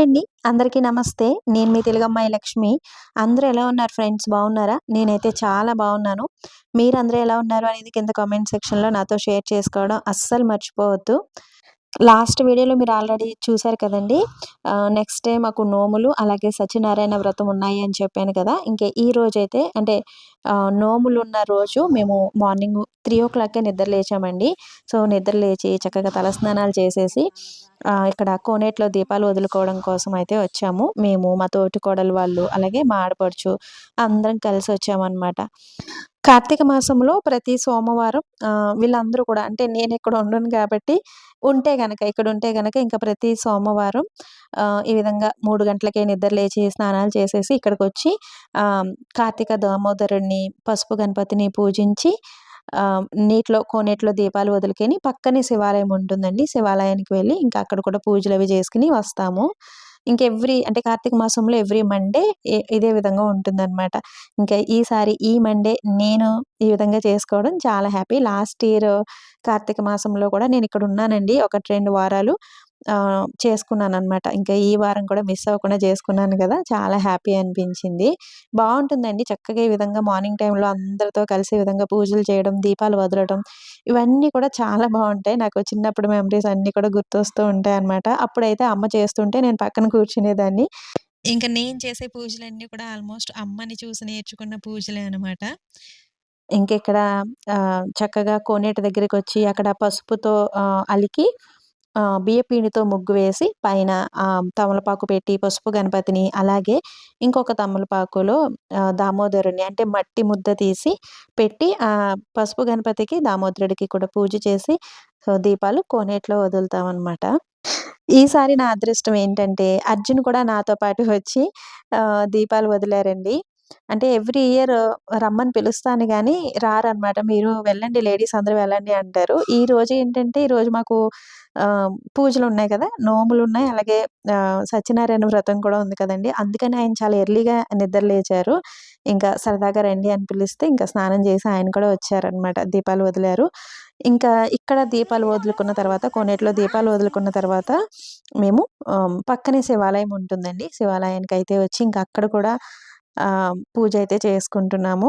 Hi అండి. అందరికీ నమస్తే. నేను మీ తెలుగమ్మాయి లక్ష్మి. అందరూ ఎలా ఉన్నారు ఫ్రెండ్స్? బాగున్నారా? నేనైతే చాలా బాగున్నాను. మీరందరూ ఎలా ఉన్నారు అనేది కింద కామెంట్ సెక్షన్లో నాతో షేర్ చేసుకోవడం అస్సలు మర్చిపోవద్దు. లాస్ట్ వీడియోలో మీరు ఆల్రెడీ చూసారు కదండి. నెక్స్ట్ డే మాకు నోములు అలాగే సత్యనారాయణ వ్రతం ఉన్నాయి అని చెప్పాను కదా. ఇంకా ఈ రోజు అయితే అంటే నోములు ఉన్న రోజు మేము మార్నింగ్ త్రీ ఓ క్లాక్కే నిద్ర లేచామండి. సో నిద్ర లేచి చక్కగా తలస్నానాలు చేసేసి ఇక్కడ కోనేట్లో దీపాలు వదులుకోవడం కోసం అయితే వచ్చాము. మేము మా తోటి కోడలు వాళ్ళు అలాగే మా ఆడపడుచు అందరం కలిసి వచ్చామన్నమాట. కార్తీక మాసంలో ప్రతి సోమవారం వీళ్ళందరూ కూడా అంటే నేను ఇక్కడ ఉండను కాబట్టి ఉంటే గనక ఇక్కడ ఉంటే గనక ఇంకా ప్రతి సోమవారం ఈ విధంగా మూడు గంటలకే నిద్ర లేచి స్నానాలు చేసేసి ఇక్కడికి వచ్చి కార్తీక దామోదరుణ్ణి పసుపు గణపతిని పూజించి నీటిలో కోనేటిలో దీపాలు వదులుకొని పక్కనే శివాలయం ఉంటుందండి. శివాలయానికి వెళ్ళి ఇంకా అక్కడ కూడా పూజలు అవి చేసుకుని వస్తాము. ఇంకా ఎవ్రీ అంటే కార్తీక మాసంలో ఎవ్రీ మండే ఇదే విధంగా ఉంటుందన్నమాట. ఇంకా ఈసారి ఈ మండే నేను ఈ విధంగా చేసుకోవడం చాలా హ్యాపీ. లాస్ట్ ఇయర్ కార్తీక మాసంలో కూడా నేను ఇక్కడ ఉన్నానండి ఒక రెండు వారాలు. చేసుకున్నాను అనమాట ఇంకా ఈ వారం కూడా మిస్ అవ్వకుండా చేసుకున్నాను కదా! చాలా హ్యాపీ అనిపించింది. బాగుంటుందండి. చక్కగా ఈ విధంగా మార్నింగ్ టైంలో అందరితో కలిసి విధంగా పూజలు చేయడం దీపాలు వదలడం ఇవన్నీ కూడా చాలా బాగుంటాయి. నాకు చిన్నప్పుడు మెమరీస్ అన్నీ కూడా గుర్తొస్తూ ఉంటాయి అనమాట అప్పుడైతే అమ్మ చేస్తుంటే నేను పక్కన కూర్చునేదాన్ని. ఇంకా నేను చేసే పూజలన్నీ కూడా ఆల్మోస్ట్ అమ్మని చూసి నేర్చుకున్న పూజలే అనమాట ఇంకెక్కడ చక్కగా కోనేటి దగ్గరికి వచ్చి అక్కడ పసుపుతో అలికి బియ్యపిండితో ముగ్గు వేసి పైన తమలపాకు పెట్టి పసుపు గణపతిని అలాగే ఇంకొక తమలపాకులో దామోదరుని అంటే మట్టి ముద్ద తీసి పెట్టి ఆ పసుపు గణపతికి దామోదరుడికి కూడా పూజ చేసి దీపాలు కోనేట్లో వదులుతాం అనమాట ఈసారి నా అదృష్టం ఏంటంటే అర్జున్ కూడా నాతో పాటు వచ్చి దీపాలు వదిలారండి. అంటే ఎవ్రీ ఇయర్ రమ్మని పిలుస్తాను కానీ రారనమాట. మీరు వెళ్ళండి లేడీస్ అందరూ వెళ్ళండి అంటారు. ఈ రోజు ఏంటంటే ఈరోజు మాకు పూజలు ఉన్నాయి కదా నోములు ఉన్నాయి అలాగే సత్యనారాయణ వ్రతం కూడా ఉంది కదండి. అందుకని ఆయన చాలా ఎర్లీగా నిద్ర లేచారు. ఇంకా సరదాగా రండి అని పిలిస్తే ఇంకా స్నానం చేసి ఆయన కూడా వచ్చారనమాట. దీపాలు వదిలారు. ఇంకా ఇక్కడ దీపాలు వదులుకున్న తర్వాత కొన్నిట్లో దీపాలు వదులుకున్న తర్వాత మేము పక్కనే శివాలయం ఉంటుందండి. శివాలయానికి అయితే వచ్చి ఇంకా అక్కడ కూడా పూజ అయితే చేసుకుంటున్నాము.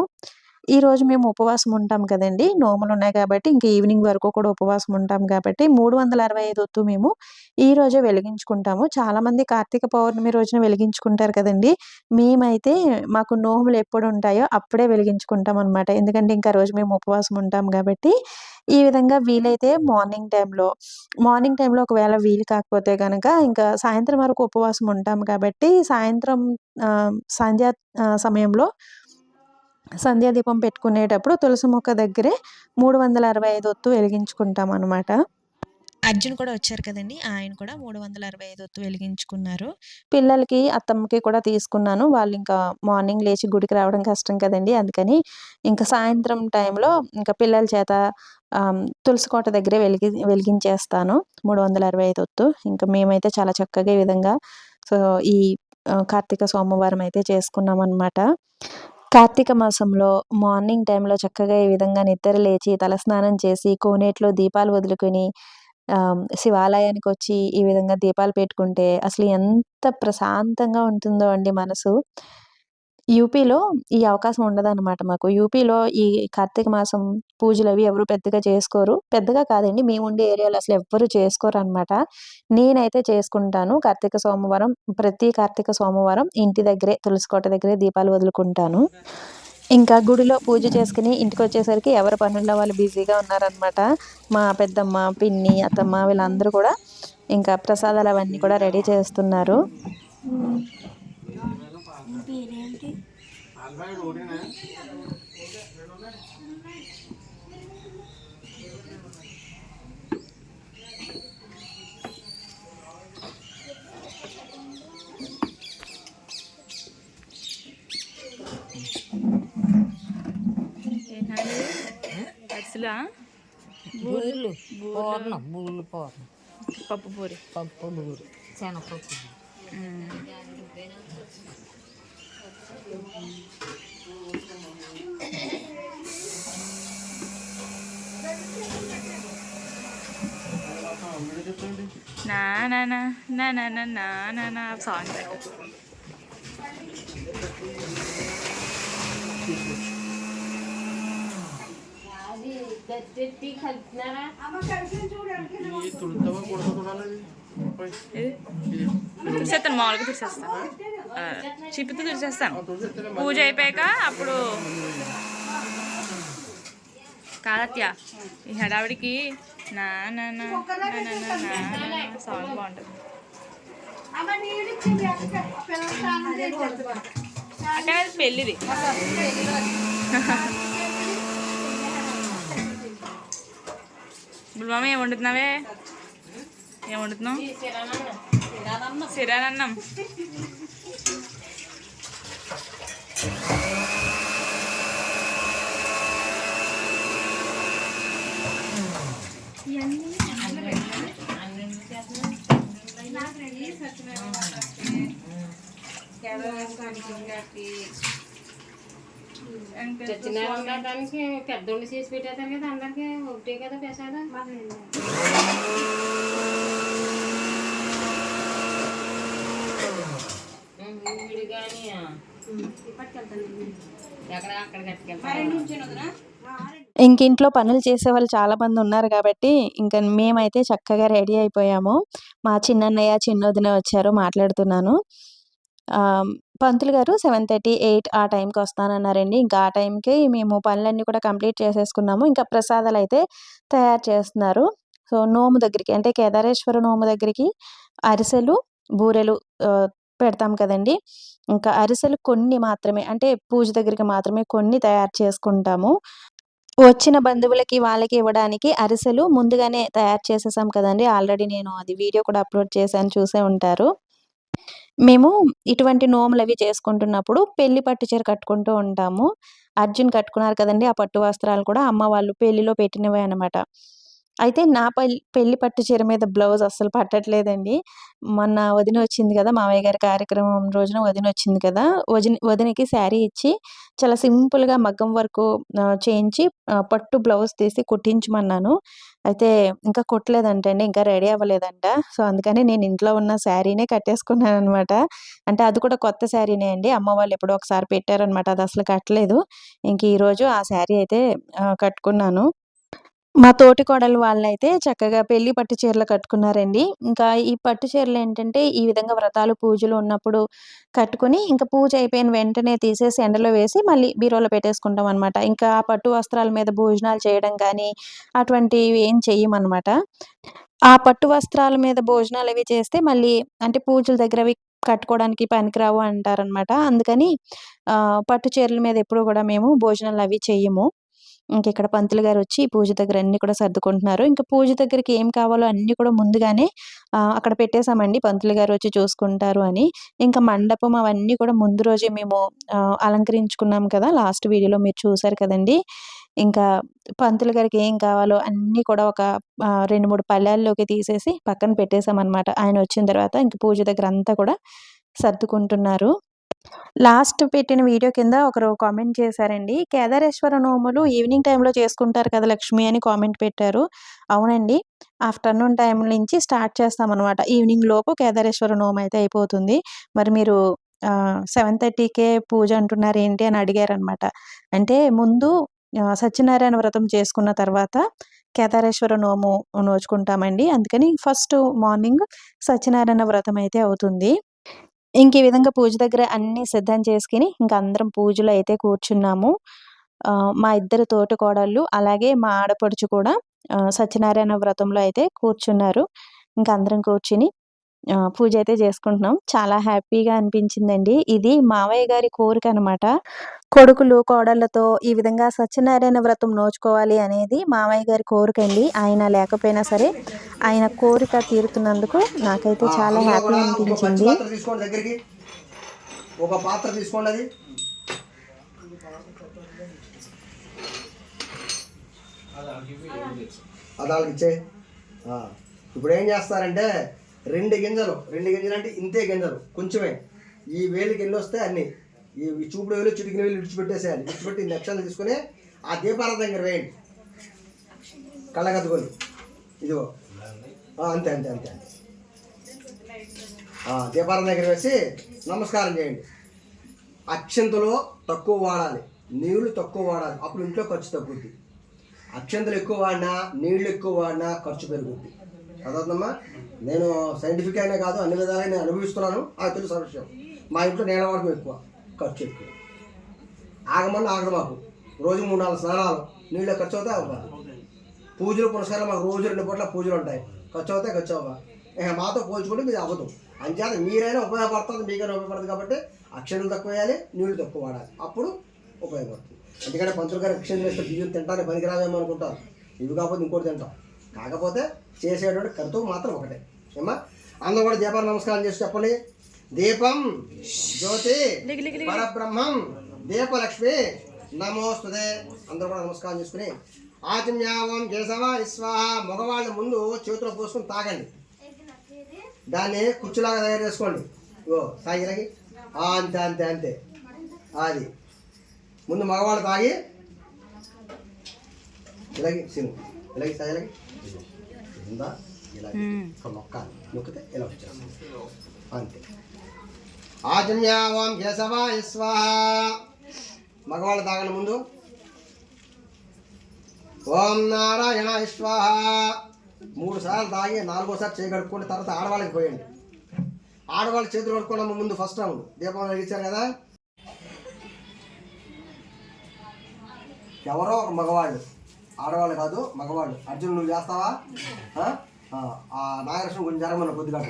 ఈరోజు మేము ఉపవాసం ఉంటాం కదండి. నోములు ఉన్నాయి కాబట్టి ఇంక ఈవినింగ్ వరకు కూడా ఉపవాసం ఉంటాం కాబట్టి మూడు వందల అరవై ఐదు ఒత్తు మేము ఈ రోజే వెలిగించుకుంటాము. చాలామంది కార్తీక పౌర్ణమి రోజున వెలిగించుకుంటారు కదండి. మేమైతే మాకు నోములు ఎప్పుడు ఉంటాయో అప్పుడే వెలిగించుకుంటాం అనమాట ఎందుకంటే ఇంకా రోజు మేము ఉపవాసం ఉంటాం కాబట్టి ఈ విధంగా వీలైతే మార్నింగ్ టైంలో మార్నింగ్ టైంలో ఒకవేళ వీలు కాకపోతే కనుక ఇంకా సాయంత్రం వరకు ఉపవాసం ఉంటాం కాబట్టి సాయంత్రం సంధ్యా సమయంలో సంధ్యాదీపం పెట్టుకునేటప్పుడు తులసి మొక్క దగ్గరే మూడు వందల అరవై ఐదు ఒత్తు వెలిగించుకుంటాం అనమాట అర్జున్ కూడా వచ్చారు కదండి. ఆయన కూడా మూడు వందల అరవై ఐదు ఒత్తు వెలిగించుకున్నారు. పిల్లలకి అత్తమ్మకి కూడా తీసుకున్నాను. వాళ్ళు ఇంకా మార్నింగ్ లేచి గుడికి రావడం కష్టం కదండి. అందుకని ఇంకా సాయంత్రం టైంలో ఇంకా పిల్లల చేత తులసి కోట దగ్గరే వెలిగి వెలిగించేస్తాను. మూడు వందల అరవై ఐదు ఒత్తు. ఇంకా మేమైతే చాలా చక్కగా ఈ విధంగా సో ఈ కార్తీక సోమవారం అయితే చేసుకున్నాం అనమాట కార్తీక మాసంలో మార్నింగ్ టైంలో చక్కగా ఈ విధంగా నిద్ర లేచి తలస్నానం చేసి కోనేట్లో దీపాలు వదులుకొని శివాలయానికి వచ్చి ఈ విధంగా దీపాలు పెట్టుకుంటే అసలు ఎంత ప్రశాంతంగా ఉంటుందో అండి మనసు. యూపీలో ఈ అవకాశం ఉండదన్నమాట మాకు. యూపీలో ఈ కార్తీక మాసం పూజలు అవి ఎవరు పెద్దగా చేసుకోరు. పెద్దగా కాదండి మేము ఉండే ఏరియాలో అసలు ఎవ్వరు చేసుకోరు అనమాట నేనైతే చేసుకుంటాను. కార్తీక సోమవారం ప్రతి కార్తీక సోమవారం ఇంటి దగ్గరే తులసికోట దగ్గరే దీపాలు వదులుకుంటాను. ఇంకా గుడిలో పూజ చేసుకుని ఇంటికి వచ్చేసరికి ఎవరి పనుల్లో వాళ్ళు బిజీగా ఉన్నారనమాట మా పెద్దమ్మ పిన్ని అత్తమ్మ వీళ్ళందరూ కూడా ఇంకా ప్రసాదాలు అవన్నీ కూడా రెడీ చేస్తున్నారు. పేరేంటి? అసలు బూర్లు. పూర్ణం. బూర్లు పూర్ణం. పప్పు పూరి. పప్పు బూరి శనగపప్పు. నా నా నా నా నా నా నా నా నా సాంగ్ గట్టి కలుపుతున్నారా తుడిసేస్తాను మామూలుగా తుడిసేస్తాను ఆ, చిప్పితో తుడిచేస్తాను పూజ అయిపోయాక అప్పుడు కాదత్య ఈ హడావిడికి నా నా నా సాంగ్ బాగుంటుంది. అక్కడ పెళ్ళిది. బుల్వామ ఏం వండుతున్నావే? ఏం వండుతున్నావు? సిరానన్నం. సత్యనారాయణ దానికి పెద్దోళ్ళు చేసి పెట్టేస్తారు కదా అందరికి ఒకటే కదా ప్రసాదం విడిగాని ఎక్కడ అక్కడ కట్టుకెళ్తాను ఇంక ఇంట్లో పనులు చేసే వాళ్ళు చాలామంది ఉన్నారు కాబట్టి ఇంకా మేమైతే చక్కగా రెడీ అయిపోయాము. మా చిన్నన్నయ్య చిన్నొదిన వచ్చారు మాట్లాడుతున్నాను. పంతులు గారు సెవెన్ థర్టీ ఎయిట్ ఆ టైంకి వస్తానన్నారండి. ఇంకా ఆ టైంకి మేము పనులన్నీ కూడా కంప్లీట్ చేసేసుకున్నాము. ఇంకా ప్రసాదాలు అయితే తయారు చేస్తున్నారు. సో నోము దగ్గరికి అంటే కేదారేశ్వర నోము దగ్గరికి అరిసెలు బూరెలు పెడతాం కదండి. ఇంకా అరిసెలు కొన్ని మాత్రమే అంటే పూజ దగ్గరికి మాత్రమే కొన్ని తయారు చేసుకుంటాము. వచ్చిన బంధువులకి వాళ్ళకి ఇవ్వడానికి అరిసెలు ముందుగానే తయారు చేసేసాం కదండి. ఆల్రెడీ నేను అది వీడియో కూడా అప్లోడ్ చేశాను చూసే ఉంటారు. మేము ఇటువంటి నోములు అవి చేసుకుంటున్నప్పుడు పెళ్ళి పట్టు చీర కట్టుకుంటూ ఉంటాము. అర్జున్ కట్టుకున్నారు కదండి ఆ పట్టు వస్త్రాలు కూడా అమ్మ వాళ్ళు పెళ్ళిలో పెట్టినవే అనమాట అయితే నా పెళ్ళి పెళ్ళి పట్టు చీర మీద బ్లౌజ్ అస్సలు పట్టట్లేదండి. మొన్న వదిన వచ్చింది కదా మామయ్య గారి కార్యక్రమం రోజున వదిన వచ్చింది కదా వదిన వదినకి శారీ ఇచ్చి చాలా సింపుల్గా మగ్గం వరకు చేయించి పట్టు బ్లౌజ్ తీసి కుట్టించమన్నాను. అయితే ఇంకా కుట్టలేదంటండి ఇంకా రెడీ అవ్వలేదంట. సో అందుకని నేను ఇంట్లో ఉన్న శారీనే కట్టేసుకున్నాను అనమాట అంటే అది కూడా కొత్త శారీనే అండి. అమ్మ వాళ్ళు ఎప్పుడో ఒకసారి పెట్టారనమాట అది అసలు కట్టలేదు. ఇంక ఈరోజు ఆ శారీ అయితే కట్టుకున్నాను. మా తోటి కోడలు వాళ్ళైతే చక్కగా పెళ్ళి పట్టు చీరలు కట్టుకున్నారండి. ఇంకా ఈ పట్టు చీరలు ఏంటంటే ఈ విధంగా వ్రతాలు పూజలు ఉన్నప్పుడు కట్టుకుని ఇంకా పూజ అయిపోయిన వెంటనే తీసేసి ఎండలో వేసి మళ్ళీ బీరోలో పెట్టేసుకుంటాం అనమాట ఇంకా ఆ పట్టు వస్త్రాల మీద భోజనాలు చేయడం కానీ అటువంటివి ఏం చెయ్యమనమాట. ఆ పట్టు వస్త్రాల మీద భోజనాలు అవి చేస్తే మళ్ళీ అంటే పూజల దగ్గర అవి కట్టుకోవడానికి పనికిరావు అంటారనమాట అందుకని పట్టు చీరల మీద ఎప్పుడు కూడా మేము భోజనాలు అవి చెయ్యము. ఇంక ఇక్కడ పంతులు గారు వచ్చి పూజ దగ్గర అన్ని కూడా సర్దుకుంటున్నారు. ఇంకా పూజ దగ్గరికి ఏం కావాలో అన్ని కూడా ముందుగానే అక్కడ పెట్టేశామండి. పంతులు గారు వచ్చి చూసుకుంటారు అని. ఇంకా మండపం అవన్నీ కూడా ముందు రోజే మేము అలంకరించుకున్నాం కదా లాస్ట్ వీడియోలో మీరు చూసారు కదండి. ఇంకా పంతులు గారికి ఏం కావాలో అన్నీ కూడా ఒక రెండు మూడు పల్లెల్లోకి తీసేసి పక్కన పెట్టేశామన్నమాట. ఆయన వచ్చిన తర్వాత ఇంక పూజ దగ్గర అంతా కూడా సర్దుకుంటున్నారు. లాస్ట్ పెట్టిన వీడియో కింద ఒకరు కామెంట్ చేశారండి కేదారేశ్వర నోములు ఈవినింగ్ టైంలో చేసుకుంటారు కదా లక్ష్మి అని కామెంట్ పెట్టారు. అవునండి ఆఫ్టర్నూన్ టైం నుంచి స్టార్ట్ చేస్తామన్నమాట. ఈవినింగ్ లోపు కేదారేశ్వర నోము అయితే అయిపోతుంది. మరి మీరు సెవెన్ థర్టీకే పూజ అంటున్నారు ఏంటి అని అడిగారనమాట అంటే ముందు సత్యనారాయణ వ్రతం చేసుకున్న తర్వాత కేదారేశ్వర నోము నోచుకుంటామండి. అందుకని ఫస్ట్ మార్నింగ్ సత్యనారాయణ వ్రతం అయితే అవుతుంది. ఇంక ఈ విధంగా పూజ దగ్గర అన్ని సిద్ధం చేసుకుని ఇంక అందరం పూజలో అయితే కూర్చున్నాము. ఆ, మా ఇద్దరు తోటి కోడళ్ళు అలాగే మా ఆడపడుచు కూడా సత్యనారాయణ వ్రతంలో అయితే కూర్చున్నారు. ఇంకా అందరం కూర్చుని పూజ అయితే చేసుకుంటున్నాం. చాలా హ్యాపీగా అనిపించిందండి. ఇది మావయ్య గారి కోరిక అనమాట కొడుకులు కోడళ్ళతో ఈ విధంగా సత్యనారాయణ వ్రతం నోచుకోవాలి అనేది మావయ్య గారి కోరిక అండి. ఆయన లేకపోయినా సరే ఆయన కోరిక తీరుతున్నందుకు నాకైతే చాలా హ్యాపీ అనిపించింది. పాత్ర తీసుకోండి దగ్గరికి. ఒక పాత్ర తీసుకోండి అది. అది వాళ్ళకి ఇచ్చే. ఇప్పుడు ఏం చేస్తారంటే రెండు గింజలు రెండు గింజలు అంటే ఇంతే గింజలు కొంచెమే. ఈ వేలికి ఎన్ని వస్తాయి అన్ని. ఈ చూపుడు వేలు చిటికిన వేలు విడిచిపెట్టేసేయాలి విడిచిపెట్టి నక్షత్రం తీసుకొని ఆ దీపాల దగ్గర వేయండి. కళ్ళగద్దుకొని ఇదిగో. అంతే అంతే అంతే అంతే. ఆ, దీపారం దగ్గర వేసి నమస్కారం చేయండి. అక్షంతలో తక్కువ వాడాలి. నీళ్ళు తక్కువ వాడాలి. అప్పుడు ఇంట్లో ఖర్చు తగ్గుద్ది. అక్షంతలు ఎక్కువ వాడినా నీళ్ళు ఎక్కువ వాడినా ఖర్చు పెరుగుద్ది. అదమ్మా నేను సైంటిఫిక్ అయినా కాదు అన్ని విధాలుగా నేను అనుభవిస్తున్నాను. అది తెలుసు విషయం. మా ఇంట్లో నేల వాడకం ఎక్కువ ఖర్చు ఎక్కువ. ఆగమని ఆగదు మాకు. రోజు మూడు నాలుగు స్నానాలు నీళ్ళు ఖర్చు అవుతాయి అవ్వ పూజలు పునస్కారాలు మాకు రోజు రెండు పూట్ల పూజలు ఉంటాయి. ఖర్చు అవుతాయి ఖర్చు అవ్వ మాతో పోల్చుకుంటే మీది అవ్వదు. అంచేత మీరైనా ఉపయోగపడుతుంది మీకైనా ఉపయోగపడుతుంది కాబట్టి అక్షరాలు తక్కువ వేయాలి నీళ్ళు తక్కువ వాడాలి. అప్పుడు ఉపయోగపడుతుంది. ఎందుకంటే పంతులు గారు అక్షరం చేస్తే బియ్యం తింటానికి పనికిరాదేమో అనుకుంటారు. ఇవి కాకపోతే ఇంకోటి తింటాం. కాకపోతే చేసేటువంటి కర్తవ్యం మాత్రం ఒకటే. ఏమా అందరూ కూడా దీపాలు నమస్కారం చేసి చెప్పండి. దీపం జ్యోతి పరబ్రహ్మం దీపలక్ష్మి నమోస్తుదే. అందరూ కూడా నమస్కారం చేసుకుని ఆచమ్యావం కేశవ స్వాహ మగవాళ్ళ ముందు చేతిలో పోసుకొని తాగండి. దాన్ని కుర్చీలాగా తయారు చేసుకోండి. ఓ సాగిలకి ఆ, అంతే అంతే అంతే. అది. ముందు మగవాళ్ళు తాగి ఇలాగే సిను. ఇలాగే సాగిలకి ఉందా? ఇలా ఒక మొక్క నొక్కితే ఇలా వచ్చేస్తుంది అంతే ఆచమ్యావం కేశవ స్వాహ మగవాళ్ళు తాగండి ముందు ఓం నారాయణ స్వాహ మూడు సార్లు తాగి నాలుగోసారి చేయి కడుక్కోండి తర్వాత ఆడవాళ్ళకి పోయండి ఆడవాళ్ళ చేతులు కడుక్కోవడం ముందు ఫస్ట్ రౌండ్ దీపం వెలిగించారు కదా ఎవరో ఒక మగవాళ్ళు ఆడవాళ్ళు కాదు మగవాళ్ళు అర్జున్ నువ్వు చేస్తావా జరగమన్న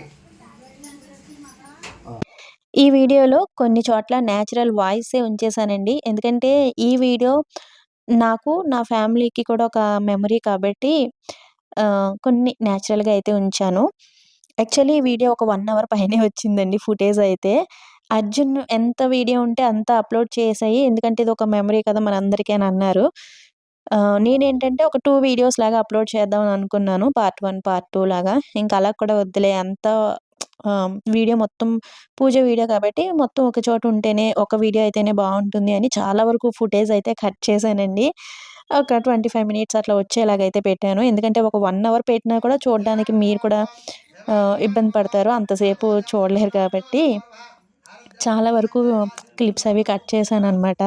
ఈ వీడియోలో కొన్ని చోట్ల న్యాచురల్ వాయిసే ఉంచేసానండి ఎందుకంటే ఈ వీడియో నాకు నా ఫ్యామిలీకి కూడా ఒక మెమరీ కాబట్టి కొన్ని న్యాచురల్గా అయితే ఉంచాను. యాక్చువల్లీ ఈ వీడియో ఒక వన్ అవర్ పైనే వచ్చిందండి ఫుటేజ్ అయితే. అర్జున్ ఎంత వీడియో ఉంటే అంత అప్లోడ్ చేసాయి. ఎందుకంటే ఇది ఒక మెమరీ కదా మనందరికీ అని అన్నారు. నేనేంటంటే ఒక టూ వీడియోస్ లాగా అప్లోడ్ చేద్దాం అనుకున్నాను. పార్ట్ వన్ పార్ట్ టూ లాగా. ఇంకా అలా కూడా వద్దులే. అంత వీడియో మొత్తం పూజ వీడియో కాబట్టి మొత్తం ఒక చోట ఉంటేనే ఒక వీడియో అయితేనే బాగుంటుంది అని చాలా వరకు ఫుటేజ్ అయితే కట్ చేశానండి. ఒక ట్వంటీ ఫైవ్ మినిట్స్ అట్లా వచ్చేలాగైతే పెట్టాను. ఎందుకంటే ఒక వన్ అవర్ పెట్టినా కూడా చూడడానికి మీరు కూడా ఇబ్బంది పడతారు. అంతసేపు చూడలేరు కాబట్టి. చాలా వరకు క్లిప్స్ అవి కట్ చేశాను అనమాట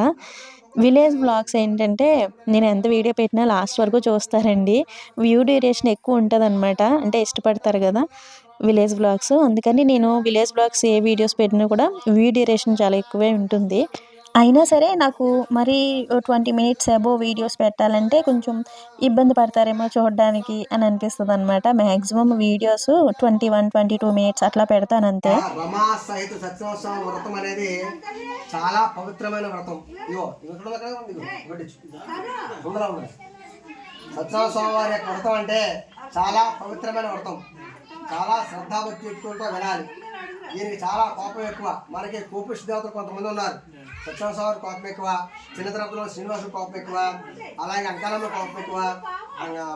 విలేజ్ బ్లాగ్స్ ఏంటంటే నేను ఎంత వీడియో పెట్టినా లాస్ట్ వరకు చూస్తారండి. వ్యూ డ్యూరేషన్ ఎక్కువ ఉంటుంది అనమాట అంటే ఇష్టపడతారు కదా విలేజ్ బ్లాగ్స్. అందుకని నేను విలేజ్ బ్లాగ్స్ ఏ వీడియోస్ పెట్టినా కూడా వ్యూ డ్యూరేషన్ చాలా ఎక్కువే ఉంటుంది. అయినా సరే నాకు మరీ ట్వంటీ మినిట్స్ అబో వీడియోస్ పెట్టాలంటే కొంచెం ఇబ్బంది పడతారేమో చూడడానికి అని అనిపిస్తుంది అనమాట maximum videos twenty one twenty two minutes అట్లా పెడతాను అంతే. రమా సహిత సత్యవత్సవం వ్రతం అనేది చాలా పవిత్రమైన వ్రతం. ఇగో ఇవి ఇక్కడ వారి యొక్క వ్రతం అంటే చాలా పవిత్రమైన వ్రతం. చాలా శ్రద్ధాభక్తితో వినాలి. దీనికి చాలా కోపం ఎక్కువ. మనకి కోపిష్టి దేవతలు కొంతమంది ఉన్నారు. సత్యవత్సవం కోపం ఎక్కువ చిన్న తిరుపతిలో శ్రీనివాసుడు కోపం ఎక్కువ అలాగే అంకాలమ్మ కోపం ఎక్కువ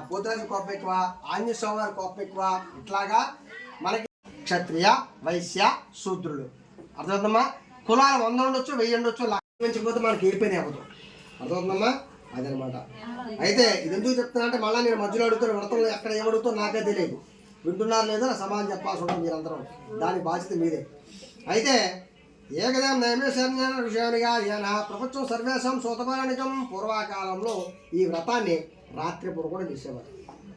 పోతురాజు కోపం ఎక్కువ ఆంజనేయ స్వామి కోపం ఎక్కువ. ఇట్లాగా మనకి క్షత్రియ వైశ్య శూద్రులు అర్థమవుతుందమ్మా? కులాలు వంద ఉండొచ్చు వెయ్యి ఉండొచ్చు లక్ష పెంచకపోతే మనకి ఏ పని అవ్వదు. అర్థమవుతుందమ్మా? అదనమాట. అయితే ఇది ఎందుకు చెప్తానంటే మళ్ళీ నేను మధ్యలో అడుగుతున్న వ్రతంలో ఎక్కడ ఏమడుగుతో నాకే తెలియదు. వింటున్నారు లేదో సమాధానం చెప్పాల్సి ఉంటుంది మీరందరం. దాని బాధ్యత మీదే. అయితే ఏకదా నైమిషాన్య విషయానిగా ఈయన ప్రపంచం సర్వేశం సోతపరాణికం పూర్వకాలంలో ఈ వ్రతాన్ని రాత్రి పూట కూడా చేసేవారు.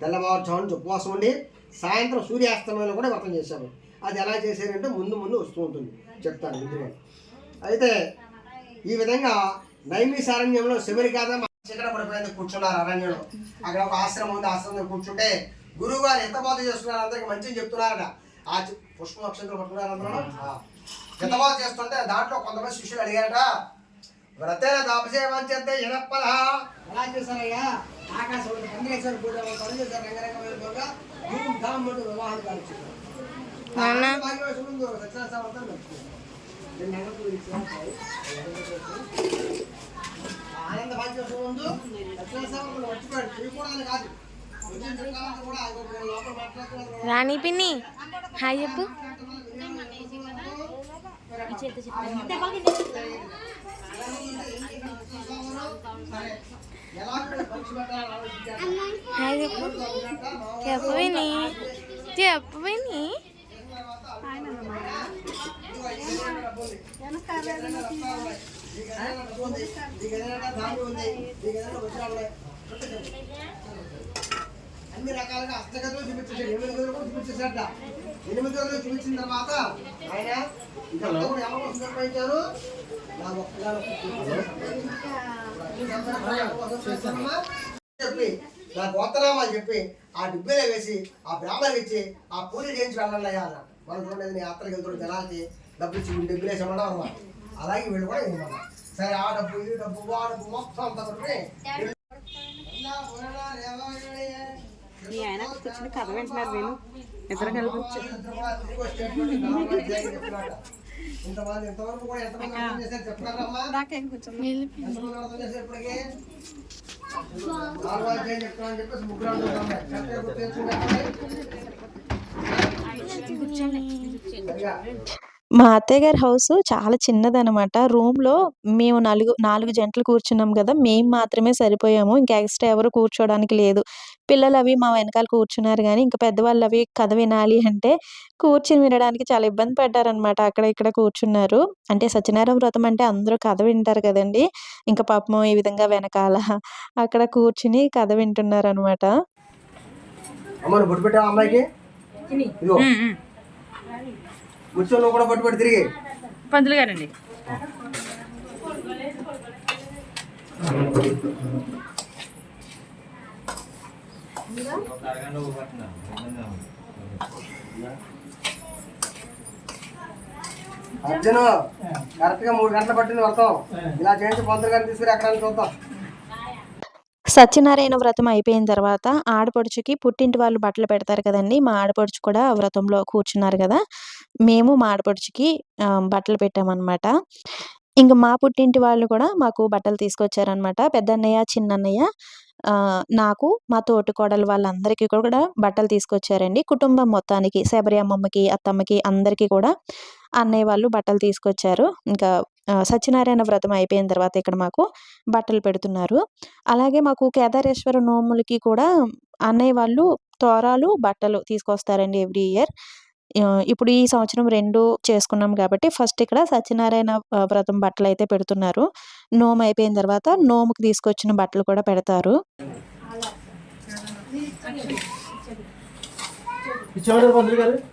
తెల్లవారుజాము నుంచి ఉపవాసం ఉండి సాయంత్రం సూర్యాస్తమయంలో కూడా వ్రతం చేసేవారు. అది ఎలా చేశారంటే ముందు ముందు వస్తూ ఉంటుంది చెప్తాను విద్రుడు అయితే ఈ విధంగా నైమిషారణ్యంలో శబరి కాదా శిఖర పడిపోయింది కూర్చున్నారు అరణ్యంలో. అక్కడ ఒక ఆశ్రమం ఉంది ఆశ్రమం కూర్చుంటే గురువు గారు ఎంత బాధ చేస్తున్నారు అందరికి మంచిగా చెప్తున్నారట. ఆ చి- పుష్ప నక్షత్రం పట్టుకున్నారు అందరూ ఆ. ఎంత బాధ చేస్తుంటే దాంట్లో కొంతమంది శిష్యులు అడిగారట వ్రతేన దాపసేవంచేస్తే ఎనప్పల ఎలా చేశారయ్యా? ఆకాశం పందిరేశ్వర పూజ పని చేశారు రంగరంగ ఆనంద భాగ్యవశం ముందు మర్చిపోయాడు కాదు. ఆయన ఒక లోపల మాట్లాడుతున్నారు. రాణి పిన్ని హాయ్ చెప్పు. ఎలా పరీక్ష పెట్టాలని ఆలోచించారు చెప్పు విని అన్ని రకాలుగా హస్తగతులు చూపించేసాడు ఎనిమిది గదులు కూడా చూపించేసాడ ఎనిమిది గదులు చూపించిన తర్వాత ఆయన ఇదంతా కూడా ఎవరి కోసం నిర్వహించారు నా ఒక్కగాను చెప్పి నా గోత్రనామాలు చెప్పి ఆ డిబ్బీలో వేసి ఆ బ్రాహ్మణకి ఇచ్చి ఆ పూజ చేయించి వెళ్ళాలి అయ్యా అన్న మనం చూడండి నేను యాత్రకి వెళ్తున్న జనాలకి డబ్బు ఇచ్చి వీళ్ళు డబ్బులు వేసి ఉండడం అనమాట అలాగే వీళ్ళు కూడా ఏమన్నా సరే ఆ డబ్బు ఈ డబ్బు ఆ డబ్బు మొత్తం అంతా మీ ఆయన కూర్చుని కథ వింటున్నారు వీళ్ళు. ఇద్దరు నాకేం మా అత్తయ్య గారి హౌస్ చాలా చిన్నదనమాట రూమ్లో మేము నలుగు నాలుగు జంటలు కూర్చున్నాం కదా మేము మాత్రమే సరిపోయాము. ఇంకా ఎక్స్ట్రా ఎవరు కూర్చోడానికి లేదు. పిల్లలు అవి మా వెనకాల కూర్చున్నారు కానీ ఇంకా పెద్దవాళ్ళు అవి కథ వినాలి అంటే కూర్చుని వినడానికి చాలా ఇబ్బంది పడ్డారనమాట అక్కడ ఇక్కడ కూర్చున్నారు. అంటే సత్యనారాయణ వ్రతం అంటే అందరూ కథ వింటారు కదండి. ఇంకా పాపం ఈ విధంగా వెనకాల అక్కడ కూర్చుని కథ వింటున్నారు అనమాట నువ్వు బొట్టు పెట్టావా అమ్మాయికి ఇదిగో ముచ్చు నువ్వు కూడా బొట్టు పెట్టి తిరిగి పంతులు గారండి అర్జున్ కరెక్ట్గా మూడు గంటలు పట్టింది వర్తం. ఇలా చేయించి పొందరు కానీ తీసుకుని ఎక్కడ చూద్దాం. సత్యనారాయణ వ్రతం అయిపోయిన తర్వాత ఆడపడుచుకి పుట్టింటి వాళ్ళు బట్టలు పెడతారు కదండి మా ఆడపడుచు కూడా వ్రతంలో కూర్చున్నారు కదా. మేము మా ఆడపడుచుకి బట్టలు పెట్టామన్నమాట. ఇంకా మా పుట్టింటి వాళ్ళు కూడా మాకు బట్టలు తీసుకొచ్చారనమాట పెద్దన్నయ్య చిన్నన్నయ్య. నాకు మా తోటి కోడలు వాళ్ళందరికీ కూడా బట్టలు తీసుకొచ్చారండి. కుటుంబం మొత్తానికి శబరి అమ్మమ్మకి అత్తమ్మకి అందరికీ కూడా అన్నయ్య వాళ్ళు బట్టలు తీసుకొచ్చారు. ఇంకా సత్యనారాయణ వ్రతం అయిపోయిన తర్వాత ఇక్కడ మాకు బట్టలు పెడుతున్నారు. అలాగే మాకు కేదారేశ్వర నోములకి కూడా అన్నయ్య వాళ్ళు తోరాలు బట్టలు తీసుకొస్తారండి ఎవ్రీ ఇయర్. ఇప్పుడు ఈ సంవత్సరం రెండు చేసుకున్నాం కాబట్టి ఫస్ట్ ఇక్కడ సత్యనారాయణ వ్రతం బట్టలు అయితే పెడుతున్నారు. నోము అయిపోయిన తర్వాత నోముకి తీసుకొచ్చిన బట్టలు కూడా పెడతారు.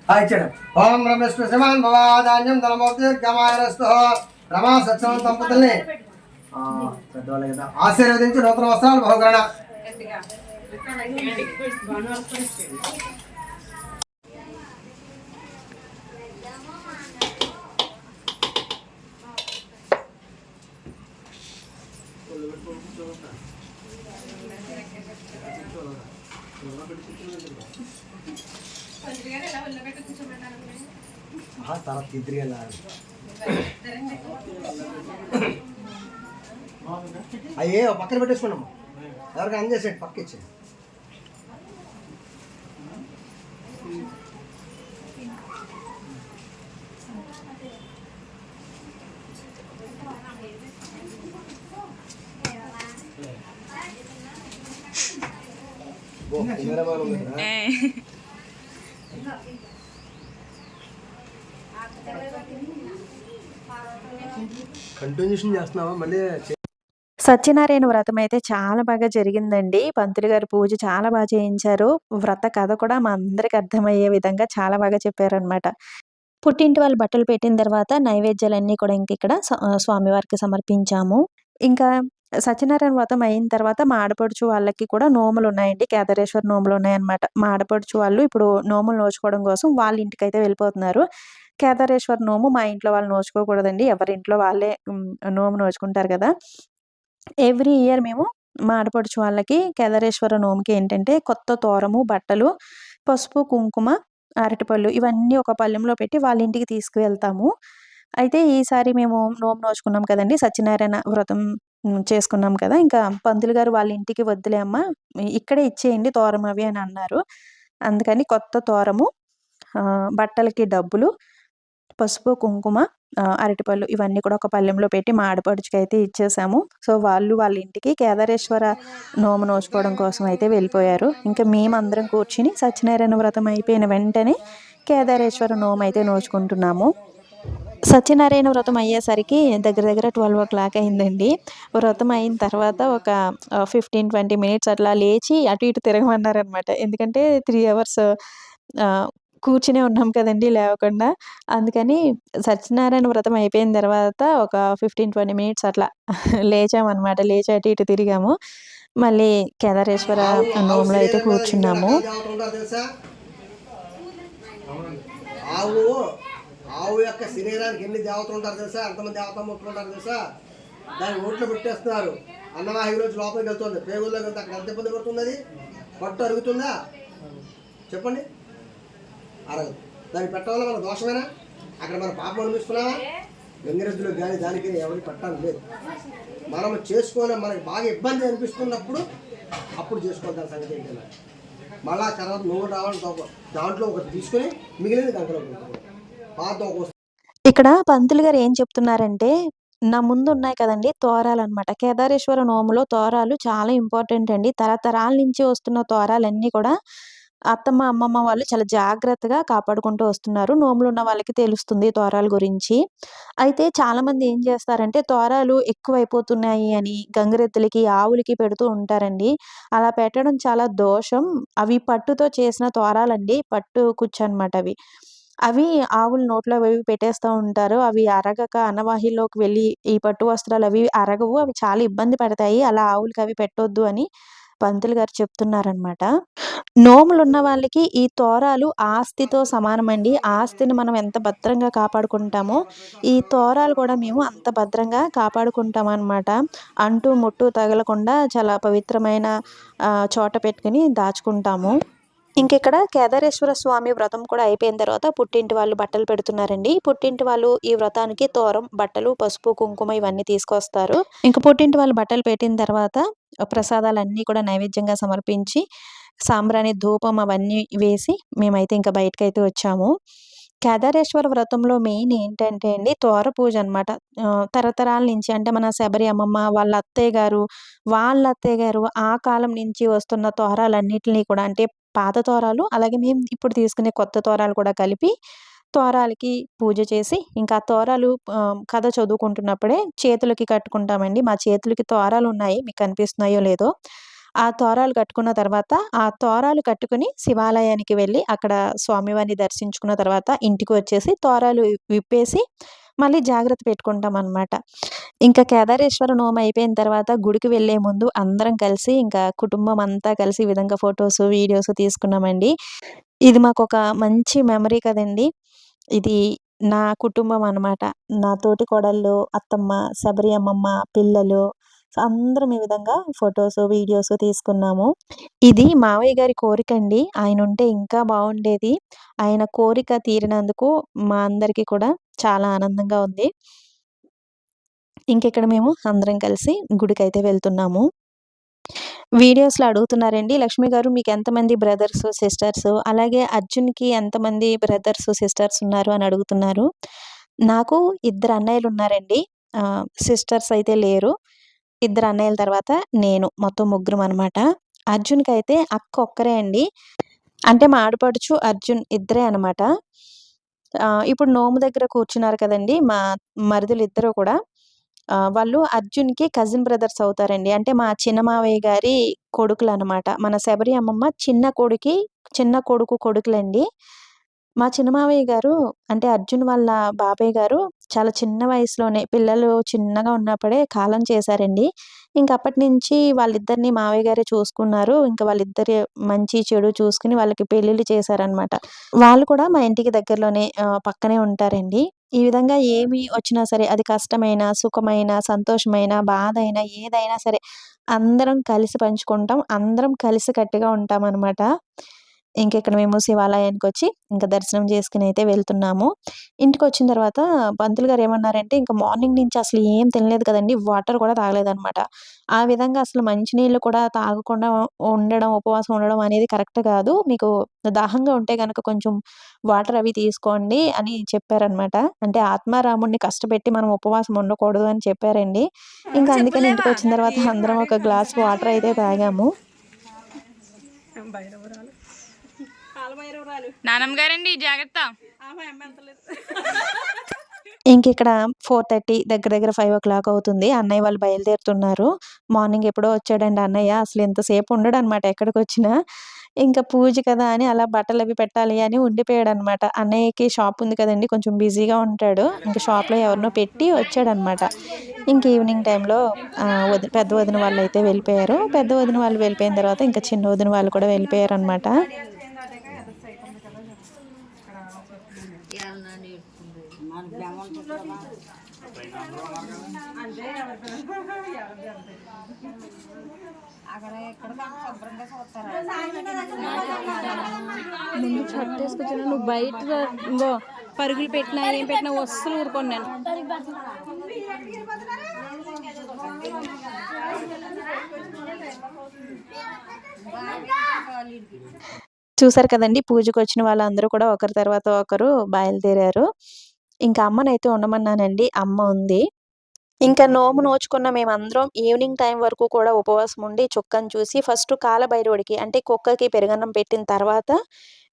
ఆ, ఇచ్చాడు. ఓం రమేశ్వర శమాన్ భవాధాన్యం ధనమౌతి గమాయనస్తు రమా సత్యం దంపతుల్ని. ఆ, పెద్దవాళ్ళే కదా. ఆశీర్వదించి నూతన వస్త్రాలు బహుకరణ. తర్వాత తిరిగి అయ్యే ఓ పక్కన పెట్టేసుకున్నాము ఎవరికి అందజేసేయండి పక్క ఇచ్చేయండి ఓ, కెమెరామాన్ ఉంది కదా. కంటిన్యూషన్ చేస్తున్నావా? మళ్ళీ సత్యనారాయణ వ్రతం అయితే చాలా బాగా జరిగిందండి. పంతులు గారు పూజ చాలా బాగా చేయించారు. వ్రత కథ కూడా మా అందరికి అర్థమయ్యే విధంగా చాలా బాగా చెప్పారనమాట పుట్టింటి వాళ్ళు బట్టలు పెట్టిన తర్వాత నైవేద్యాలన్నీ కూడా ఇంక ఇక్కడ స్వామివారికి సమర్పించాము. ఇంకా సత్యనారాయణ వ్రతం అయిన తర్వాత మా ఆడపడుచు వాళ్ళకి కూడా నోములు ఉన్నాయండి. కేదారేశ్వర నోములు ఉన్నాయన్నమాట. మా ఆడపడుచు వాళ్ళు ఇప్పుడు నోములు నోచుకోవడం కోసం వాళ్ళ ఇంటికి అయితే వెళ్ళిపోతున్నారు. కేదారేశ్వర నోము మా ఇంట్లో వాళ్ళు నోచుకోకూడదండి. ఎవరి ఇంట్లో వాళ్ళే నోము నోచుకుంటారు కదా. ఎవ్రీ ఇయర్ మేము మా ఆడపడుచు వాళ్ళకి కేదారేశ్వర నోముకి ఏంటంటే కొత్త తోరము బట్టలు పసుపు కుంకుమ అరటిపళ్ళు ఇవన్నీ ఒక పళ్ళెంలో పెట్టి వాళ్ళ ఇంటికి తీసుకువెళ్తాము. అయితే ఈసారి మేము నోము నోచుకున్నాం కదండి. సత్యనారాయణ వ్రతం చేసుకున్నాం కదా! ఇంకా పంతులు గారు వాళ్ళ ఇంటికి వద్దులే అమ్మ ఇక్కడే ఇచ్చేయండి తోరం అవి అని అన్నారు. అందుకని కొత్త తోరము బట్టలకి డబ్బులు పసుపు కుంకుమ అరటిపళ్ళు ఇవన్నీ కూడా ఒక పళ్ళెంలో పెట్టి మా అయితే ఇచ్చేసాము. సో వాళ్ళు వాళ్ళ ఇంటికి కేదారేశ్వర నోము నోచుకోవడం కోసం అయితే వెళ్ళిపోయారు. ఇంకా మేమందరం కూర్చుని సత్యనారాయణ వ్రతం అయిపోయిన వెంటనే కేదారేశ్వర నోము అయితే నోచుకుంటున్నాము. సత్యనారాయణ వ్రతం అయ్యేసరికి దగ్గర దగ్గర ట్వెల్వ్ ఓ క్లాక్ అయిందండి. వ్రతం అయిన తర్వాత ఒక ఫిఫ్టీన్ ట్వంటీ మినిట్స్ అట్లా లేచి అటు ఇటు తిరగమన్నారనమాట ఎందుకంటే త్రీ అవర్స్ కూర్చునే ఉన్నాం కదండి లేవకుండా. అందుకని సత్యనారాయణ వ్రతం అయిపోయిన తర్వాత ఒక ఫిఫ్టీన్ ట్వంటీ మినిట్స్ అట్లా లేచామన్నమాట. లేచి అటు ఇటు తిరిగాము. మళ్ళీ కేదారేశ్వర నోములో అయితే కూర్చున్నాము. ఆవు యొక్క శరీరానికి ఎన్ని దేవతలు ఉంటారు తెలుసా? ఎంతమంది దేవతమూర్తులు ఉంటారు తెలుసా? దాన్ని ఓట్లో పెట్టేస్తున్నారు. అన్నవాహి రోజు లోపలికి వెళ్తుంది. పేగుల్లోకి వెళ్తే అక్కడ ఎంత ఇబ్బంది పడుతుంది అది పట్టు అరుగుతుందా? చెప్పండి. అరగదు. దాన్ని పెట్టడం వల్ల మన దోషమేనా? అక్కడ మన పాపం అనిపిస్తున్నావా గంగిరెద్దులు కానీ దానికి ఎవరికి పెట్టాలి లేదు. మనం చేసుకోలే మనకి బాగా ఇబ్బంది అనిపిస్తున్నప్పుడు అప్పుడు చేసుకోవాలి దాని సంగతి ఏంటన్నా మళ్ళా తర్వాత నువ్వు రావాలి దాంట్లో ఒకటి తీసుకొని మిగిలింది గంటలో పెట్టుకోవాలి ఇక్కడ పంతులు గారు ఏం చెప్తున్నారంటే నా ముందు ఉన్నాయి కదండి తోరాలు అనమాట కేదారేశ్వర నోములో తోరాలు చాలా ఇంపార్టెంట్ అండి. తరతరాల నుంచి వస్తున్న తోరాలన్నీ కూడా అత్తమ్మ అమ్మమ్మ వాళ్ళు చాలా జాగ్రత్తగా కాపాడుకుంటూ వస్తున్నారు. నోములు ఉన్న వాళ్ళకి తెలుస్తుంది తోరాల గురించి. అయితే చాలామంది ఏం చేస్తారంటే తోరాలు ఎక్కువైపోతున్నాయి అని గంగిరెద్దులకి ఆవులకి పెడుతూ ఉంటారండి. అలా పెట్టడం చాలా దోషం. అవి పట్టుతో చేసిన తోరాలండి పట్టు కుచ్చు అనమాట అవి. అవి ఆవుల నోట్లో అవి పెట్టేస్తూ ఉంటారు. అవి అరగక అనవాహిలోకి వెళ్ళి ఈ పట్టు వస్త్రాలు అవి అరగవు. అవి చాలా ఇబ్బంది పడతాయి. అలా ఆవులకి అవి పెట్టొద్దు అని పంతులు గారు చెప్తున్నారనమాట నోములు ఉన్న వాళ్ళకి ఈ తోరాలు ఆస్తితో సమానమండి. ఆస్తిని మనం ఎంత భద్రంగా కాపాడుకుంటామో ఈ తోరాలు కూడా మేము అంత భద్రంగా కాపాడుకుంటామన్నమాట. అంటూ ముట్టు తగలకుండా చాలా పవిత్రమైన చోట పెట్టుకుని దాచుకుంటాము. ఇంకెక్కడ? కేదారేశ్వర స్వామి వ్రతం కూడా అయిపోయిన తర్వాత పుట్టింటి వాళ్ళు బట్టలు పెడుతున్నారండి. పుట్టింటి వాళ్ళు ఈ వ్రతానికి తోరం బట్టలు పసుపు కుంకుమ ఇవన్నీ తీసుకొస్తారు. ఇంకా పుట్టింటి వాళ్ళు బట్టలు పెట్టిన తర్వాత ప్రసాదాలన్నీ కూడా నైవేద్యంగా సమర్పించి సాంబ్రాణి ధూపం అవన్నీ వేసి మేమైతే ఇంకా బయటకైతే అయితే వచ్చాము. కేదారేశ్వర వ్రతంలో మెయిన్ ఏంటంటే అండి తోర పూజ అనమాట తరతరాల నుంచి అంటే మన శబరి అమ్మమ్మ వాళ్ళ అత్తయ్య గారు వాళ్ళ అత్తయ్య గారు ఆ కాలం నుంచి వస్తున్న తోరాలన్నింటినీ కూడా అంటే పాత తోరాలు అలాగే మేము ఇప్పుడు తీసుకునే కొత్త తోరాలు కూడా కలిపి తోరాలకి పూజ చేసి ఇంకా తోరాలు కథ చదువుకుంటున్నప్పుడే చేతులకి కట్టుకుంటామండి. మా చేతులకి తోరాలు ఉన్నాయి మీకు కనిపిస్తున్నాయో లేదో. ఆ తోరాలు కట్టుకున్న తర్వాత ఆ తోరాలు కట్టుకుని శివాలయానికి వెళ్ళి అక్కడ స్వామివారిని దర్శించుకున్న తర్వాత ఇంటికి వచ్చేసి తోరాలు విప్పేసి మళ్ళీ జాగ్రత్త పెట్టుకుంటాం అనమాట ఇంకా కేదారేశ్వర నోమ అయిపోయిన తర్వాత గుడికి వెళ్ళే ముందు అందరం కలిసి ఇంకా కుటుంబం అంతా కలిసి ఈ విధంగా ఫొటోస్ వీడియోస్ తీసుకున్నామండి. ఇది మాకు ఒక మంచి మెమరీ కదండి. ఇది నా కుటుంబం అన్నమాట. నా తోటి కోడళ్ళు అత్తమ్మ శబరి అమ్మమ్మ పిల్లలు సో అందరం ఈ విధంగా ఫొటోస్ వీడియోస్ తీసుకున్నాము. ఇది మావయ్య గారి కోరిక అండి. ఆయన ఉంటే ఇంకా బాగుండేది. ఆయన కోరిక తీరినందుకు మా అందరికీ కూడా చాలా ఆనందంగా ఉంది. ఇంకెక్కడ మేము? అందరం కలిసి గుడికి అయితే వెళ్తున్నాము. వీడియోస్లో అడుగుతున్నారండి లక్ష్మి గారు మీకు ఎంతమంది బ్రదర్స్ సిస్టర్స్ అలాగే అర్జున్కి ఎంతమంది బ్రదర్స్ సిస్టర్స్ ఉన్నారు అని అడుగుతున్నారు. నాకు ఇద్దరు అన్నయ్యలు ఉన్నారండి. సిస్టర్స్ అయితే లేరు. ఇద్దరు అన్నయ్యల తర్వాత నేను మొత్తం ముగ్గురం అనమాట అర్జున్కి అయితే అక్క ఒక్కరే అండి. అంటే మా ఆడపడుచు అర్జున్ ఇద్దరే అనమాట ఇప్పుడు నోము దగ్గర కూర్చున్నారు కదండి మా మరుదులు ఇద్దరు కూడా. వాళ్ళు అర్జున్కి కజిన్ బ్రదర్స్ అవుతారండి. అంటే మా చిన్న మావయ్య గారి కొడుకులు అనమాట మన శబరి అమ్మమ్మ చిన్న కొడుకి చిన్న కొడుకు కొడుకులండి. మా చిన్నమావయ్య గారు అంటే అర్జున్ వాళ్ళ బాబాయ్ గారు చాలా చిన్న వయసులోనే పిల్లలు చిన్నగా ఉన్నప్పుడే కాలం చేశారండి. ఇంక అప్పటి నుంచి వాళ్ళిద్దరిని మావయ్య గారే చూసుకున్నారు. ఇంకా వాళ్ళిద్దరి మంచి చెడు చూసుకుని వాళ్ళకి పెళ్ళిళ్ళు చేశారనమాట వాళ్ళు కూడా మా ఇంటికి దగ్గరలోనే పక్కనే ఉంటారండి. ఈ విధంగా ఏమి వచ్చినా సరే అది కష్టమైన సుఖమైన సంతోషమైన బాధ అయినా ఏదైనా సరే అందరం కలిసి పంచుకుంటాం. అందరం కలిసి కట్టుగా ఉంటాం అనమాట ఇక్కడ మేము శివాలయానికి వచ్చి ఇంకా దర్శనం చేసుకుని అయితే వెళ్తున్నాము. ఇంటికి వచ్చిన తర్వాత పంతులు గారు ఏమన్నారంటే ఇంకా మార్నింగ్ నుంచి అసలు ఏం తినలేదు కదండి వాటర్ కూడా తాగలేదన్నమాట. ఆ విధంగా అసలు మంచినీళ్ళు కూడా తాగకుండా ఉండడం ఉపవాసం ఉండడం అనేది కరెక్ట్ కాదు. మీకు దాహంగా ఉంటే కనుక కొంచెం వాటర్ అవి తీసుకోండి అని చెప్పారనమాట అంటే ఆత్మారాముడిని కష్టపెట్టి మనం ఉపవాసం ఉండకూడదు అని చెప్పారండి. ఇంకా అందుకని ఇంటికి వచ్చిన తర్వాత అందరం ఒక గ్లాస్ వాటర్ అయితే తాగాము. నానమ్మ గారండి జాగ్రత్త. ఆమె అమ్మ ఎంత లేదు. ఇంక ఇక్కడ ఫోర్ థర్టీ దగ్గర దగ్గర ఫైవ్ ఓ క్లాక్ అవుతుంది. అన్నయ్య వాళ్ళు బయలుదేరుతున్నారు. మార్నింగ్ ఎప్పుడో వచ్చాడండి అన్నయ్య. అసలు ఎంతసేపు ఉండడు అనమాట ఎక్కడికి వచ్చినా. ఇంకా పూజ కదా అని అలా బట్టలు అవి పెట్టాలి అని ఉండిపోయాడు అనమాట అన్నయ్యకి షాప్ ఉంది కదండి కొంచెం బిజీగా ఉంటాడు. ఇంకా షాప్లో ఎవరినో పెట్టి వచ్చాడనమాట ఇంక ఈవినింగ్ టైంలో వది పెద్ద వదిన వాళ్ళు అయితే వెళ్ళిపోయారు. పెద్ద వదిన వాళ్ళు వెళ్ళిపోయిన తర్వాత ఇంకా చిన్న వదిన వాళ్ళు కూడా వెళ్ళిపోయారు అనమాట ముందు చట్టేసుకొచ్చాను నువ్వు బయట పరుగులు పెట్టినా ఏం పెట్టినా వస్తువులు ఊరుకోను నేను. చూసారు కదండి పూజకు వచ్చిన వాళ్ళందరూ కూడా ఒకరి తర్వాత ఒకరు బయలుదేరారు. ఇంకా అమ్మనైతే ఉండమన్నానండి. అమ్మ ఉంది. ఇంకా నోము నోచుకున్న మేమందరం ఈవినింగ్ టైం వరకు కూడా ఉపవాసం ఉండి చుక్కను చూసి ఫస్ట్ కాలభైరవుడికి అంటే కుక్కకి పెరుగన్నం పెట్టిన తర్వాత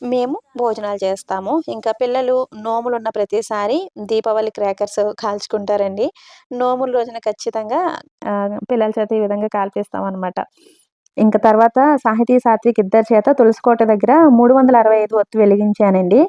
మేము భోజనాలు చేస్తాము. ఇంకా పిల్లలు నోములు ఉన్న ప్రతిసారి దీపావళి క్రాకర్స్ కాల్చుకుంటారండి. నోముల రోజున ఖచ్చితంగా పిల్లల చేత ఈ విధంగా కాల్పిస్తాం అనమాట ఇంకా తర్వాత సాహితీ సాత్విక్ ఇద్దరి చేత తులసికోట దగ్గర మూడు వందల అరవై ఐదు ఒత్తు వెలిగించానండి.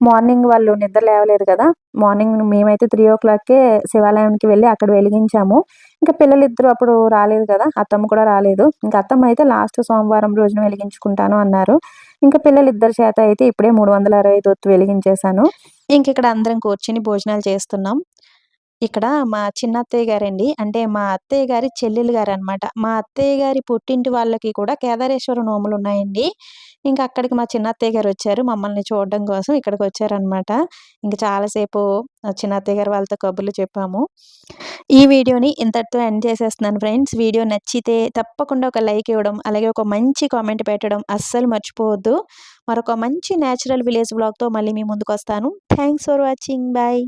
మార్నింగ్ వాళ్ళు నిద్ర లేవలేదు కదా. మార్నింగ్ మేమైతే త్రీ ఓ క్లాక్కే శివాలయానికి వెళ్ళి అక్కడ వెలిగించాము. ఇంకా పిల్లలు ఇద్దరు అప్పుడు రాలేదు కదా. అత్తమ్మ కూడా రాలేదు. ఇంకా అత్తమ్మ అయితే లాస్ట్ సోమవారం రోజున వెలిగించుకుంటాను అన్నారు. ఇంకా పిల్లలు ఇద్దరి చేత అయితే ఇప్పుడే మూడు వందల అరవై ఐదు వెలిగించేశాను. ఇంక ఇక్కడ అందరం కూర్చుని భోజనాలు చేస్తున్నాం. ఇక్కడ మా చిన్న అత్తయ్య గారండి. అంటే మా అత్తయ్య గారి చెల్లెలు గారు అనమాట మా అత్తయ్య గారి పుట్టింటి వాళ్ళకి కూడా కేదారేశ్వర నోములు ఉన్నాయండి. ఇంకా అక్కడికి మా చిన్న అత్తయ్య గారు వచ్చారు. మమ్మల్ని చూడడం కోసం ఇక్కడికి వచ్చారనమాట ఇంకా చాలాసేపు చిన్న అత్తయ్య గారు వాళ్ళతో కబుర్లు చెప్పాము. ఈ వీడియోని ఇంతటితో ఎండ్ చేసేస్తున్నాను ఫ్రెండ్స్. వీడియో నచ్చితే తప్పకుండా ఒక లైక్ ఇవ్వడం అలాగే ఒక మంచి కామెంట్ పెట్టడం అస్సలు మర్చిపోవద్దు. మరొక మంచి న్యాచురల్ విలేజ్ బ్లాగ్తో మళ్ళీ మీ ముందుకు వస్తాను థ్యాంక్స్ ఫర్ వాచింగ్. బాయ్.